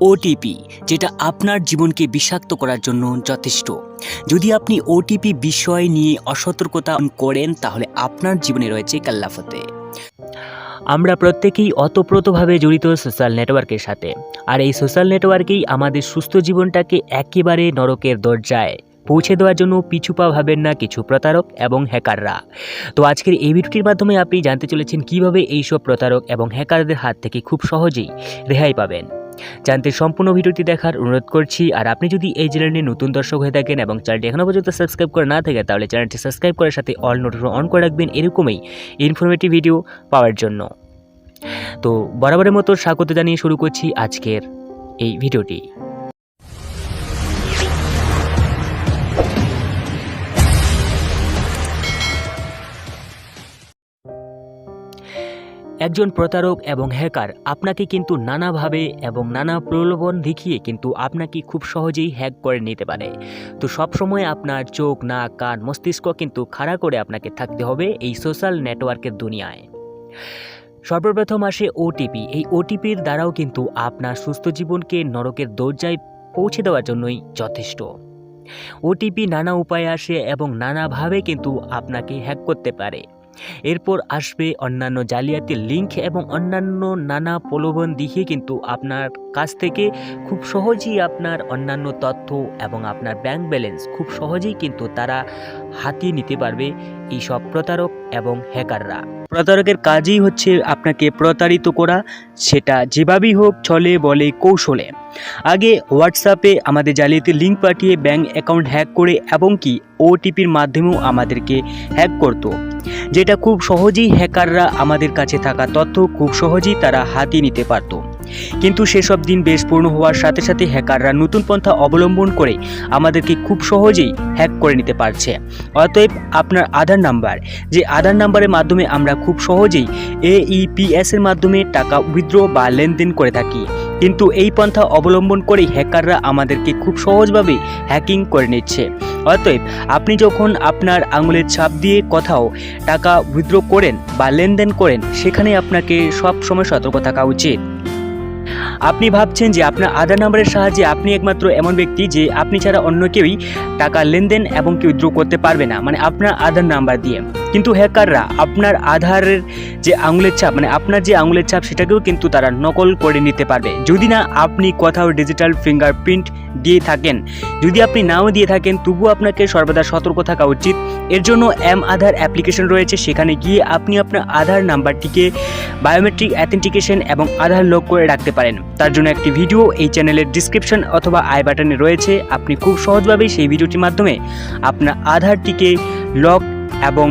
OTP যেটা আপনার জীবনকে বিষাক্ত করার জন্য যথেষ্ট। যদি আপনি ওটিপি বিষয় নিয়ে অসতর্কতা করেন, তাহলে আপনার জীবনে রয়েছে কাল্লাফতে। আমরা প্রত্যেকেই অতপ্রতভাবে জড়িত সোশ্যাল নেটওয়ার্কের সাথে, আর এই সোশ্যাল নেটওয়ার্কেই আমাদের সুস্থ জীবনটাকে একেবারে নরকের দরজায় পৌঁছে দেওয়ার জন্য পিছুপা ভাবেন না কিছু প্রতারক এবং হ্যাকাররা। তো আজকের এই ভিডিওটির মাধ্যমে আপনি জানতে চলেছেন কীভাবে এইসব প্রতারক এবং হ্যাকারদের হাত থেকে খুব সহজেই রেহাই পাবেন। জানতে সম্পূর্ণ ভিডিওটি দেখার অনুরোধ করছি। আর আপনি যদি এই চ্যানেলে নতুন দর্শক হয়ে থাকেন এবং চ্যানেলটি এখনও পর্যন্ত সাবস্ক্রাইব করে না থাকে তাহলে চ্যানেলটি সাবস্ক্রাইব করার সাথে অল নোটিফিকেশন অন করে রাখবেন। এরকমই ইনফরমেটিভ ভিডিও পাওয়ার জন্য। তো বরাবরের মতো স্বাগত জানিয়ে শুরু করছি আজকের এই ভিডিওটি একজন প্রতারক এবং হ্যাকার আপনাকে কিন্তু নানাভাবে এবং নানা প্রলোভন দেখিয়ে কিন্তু আপনাকে খুব সহজেই হ্যাক করে নিতে পারে। তো সবসময় আপনার চোখ, নাক, কান, মস্তিষ্ক কিন্তু খাড়া করে আপনাকে থাকতে হবে এই সোশ্যাল নেটওয়ার্কের দুনিয়ায়। সর্বপ্রথম আসে ওটিপি এই ওটিপির দ্বারাও কিন্তু আপনার সুস্থ জীবনকে নরকের দরজায় পৌঁছে দেওয়ার জন্যই যথেষ্ট। ওটিপি নানা উপায়ে আসে এবং নানাভাবে কিন্তু আপনাকে হ্যাক করতে পারে। এরপর আসবে অন্যান্য জালিয়াতির লিঙ্ক এবং অন্যান্য নানা প্রলোভন দিয়ে কিন্তু আপনার কাছ থেকে খুব সহজেই আপনার অন্যান্য তথ্য এবং আপনার ব্যাংক ব্যালেন্স খুব সহজেই কিন্তু তারা হাতিয়ে নিতে পারবে এই সব প্রতারক এবং হ্যাকাররা। প্রতারকের কাজই হচ্ছে আপনাকে প্রতারিত করা, সেটা যেভাবেই হোক চলে, বলে, কৌশলে। আগে হোয়াটসঅ্যাপে আমাদের জালিয়াতি লিঙ্ক পাঠিয়ে ব্যাংক অ্যাকাউন্ট হ্যাক করে এবং কি ওটিপির মাধ্যমেও আমাদেরকে হ্যাক করতো। যেটা খুব সহজেই হ্যাকাররা আমাদের কাছে থাকা তথ্য খুব সহজেই তারা হাতিয়ে নিতে পারত। কিন্তু সেসব দিন বেশ পূর্ণ হওয়ার সাথে সাথে হ্যাকাররা নতুন পন্থা অবলম্বন করে আমাদেরকে খুব সহজেই হ্যাক করে নিতে পারছে। অতএব আপনার আধার নাম্বার, যে আধার নাম্বারের মাধ্যমে আমরা খুব সহজেই এইপিএস এর মাধ্যমে টাকা উইথড্র বা লেনদেন করে থাকি। কিন্তু এই পন্থা অবলম্বন করেই হ্যাকাররা আমাদেরকে খুব সহজভাবে হ্যাকিং করে নিচ্ছে। অতএব আপনি যখন আপনার আঙুলের ছাপ দিয়ে কোথাও টাকা উইথড্র করেন বা লেনদেন করেন সেখানে আপনাকে সব সময় সতর্ক থাকা উচিত। আপনি ভাবছেন যে আপনার আধার নাম্বারের সাহায্যে আপনি একমাত্র এমন ব্যক্তি যে আপনি ছাড়া অন্য কেউই টাকা লেনদেন এবং কেউ উইথড্র করতে পারবে না মানে আপনার আধার নাম্বার দিয়ে। কিন্তু হ্যাকাররা আপনার আধারের যে আঙুলের ছাপ মানে আপনার যে আঙুলের ছাপ সেটাকেও কিন্তু তারা নকল করে নিতে পারবে। যদি না, আপনি কোথাও ডিজিটাল ফিঙ্গারপ্রিন্ট দিয়ে থাকেন। যদি আপনি নাও দিয়ে থাকেন, তবুও আপনাকে সর্বদা সতর্ক থাকা উচিত। এর জন্য এম আধার অ্যাপ্লিকেশন রয়েছে। সেখানে গিয়ে আপনি আপনার আধার নাম্বারটিকে বায়োমেট্রিক অ্যাথেন্টিকেশন এবং আধার লক করে রাখতে পারেন। তার জন্য একটি ভিডিও এই চ্যানেলের ডিসক্রিপশন অথবা আই বাটনে রয়েছে। আপনি খুব সহজভাবেই সেই ভিডিওটির মাধ্যমে আপনার আধারটিকে লক এবং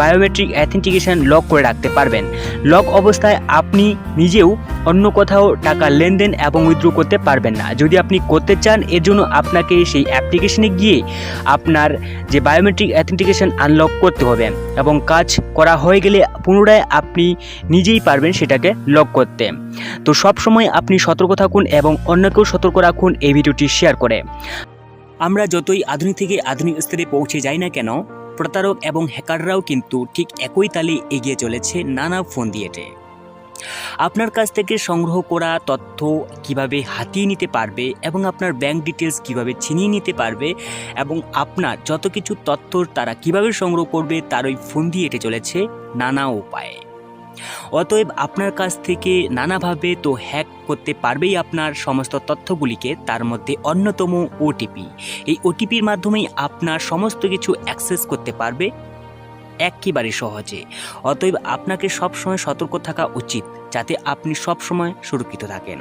বায়োমেট্রিক অ্যাথেন্টিকেশন লক করে রাখতে পারবেন। লক অবস্থায় আপনি নিজেও অন্য কোথাও টাকা লেনদেন এবং উইথড্র করতে পারবেন না। যদি আপনি করতে চান, এর জন্য আপনাকে সেই অ্যাপ্লিকেশনে গিয়ে আপনার যে বায়োমেট্রিক অ্যাথেন্টিকেশন আনলক করতে হবে এবং কাজ করা হয়ে গেলে পুনরায় আপনি নিজেই পারবেন সেটাকে লক করতে। তো সব সময় আপনি সতর্ক থাকুন এবং অন্যকেও সতর্ক রাখুন এই ভিডিওটি শেয়ার করে। আমরা যতই আধুনিক থেকে আধুনিক স্তরে পৌঁছে যাই না কেন প্রতারক এবং হ্যাকাররাও কিন্তু ঠিক একই তালে এগিয়ে চলেছে নানা ফোন দিয়েটে আপনার কাছ থেকে সংগ্রহ করা তথ্য কীভাবে হাতিয়ে নিতে পারবে এবং আপনার ব্যাংক ডিটেলস কীভাবে ছিনিয়ে নিতে পারবে এবং আপনার যত কিছু তথ্য তারা কীভাবে সংগ্রহ করবে তার ওই ফোন দিয়ে এটে চলেছে নানা উপায়ে। অতএব আপনার কাছ থেকে নানাভাবে তো হ্যাক করতে পারবেই আপনার সমস্ত তথ্যগুলিকে, তার মধ্যে অন্যতম ওটিপি এই ওটিপির মাধ্যমেই আপনার সমস্ত কিছু অ্যাক্সেস করতে পারবে একেবারে সহজে। অতএব আপনাকে সবসময় সতর্ক থাকা উচিত, যাতে আপনি সবসময় সুরক্ষিত থাকেন।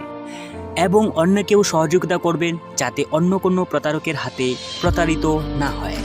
এবং অন্যকেও সহযোগিতা করবেন, যাতে অন্য কোনো প্রতারকের হাতে প্রতারিত না হয়।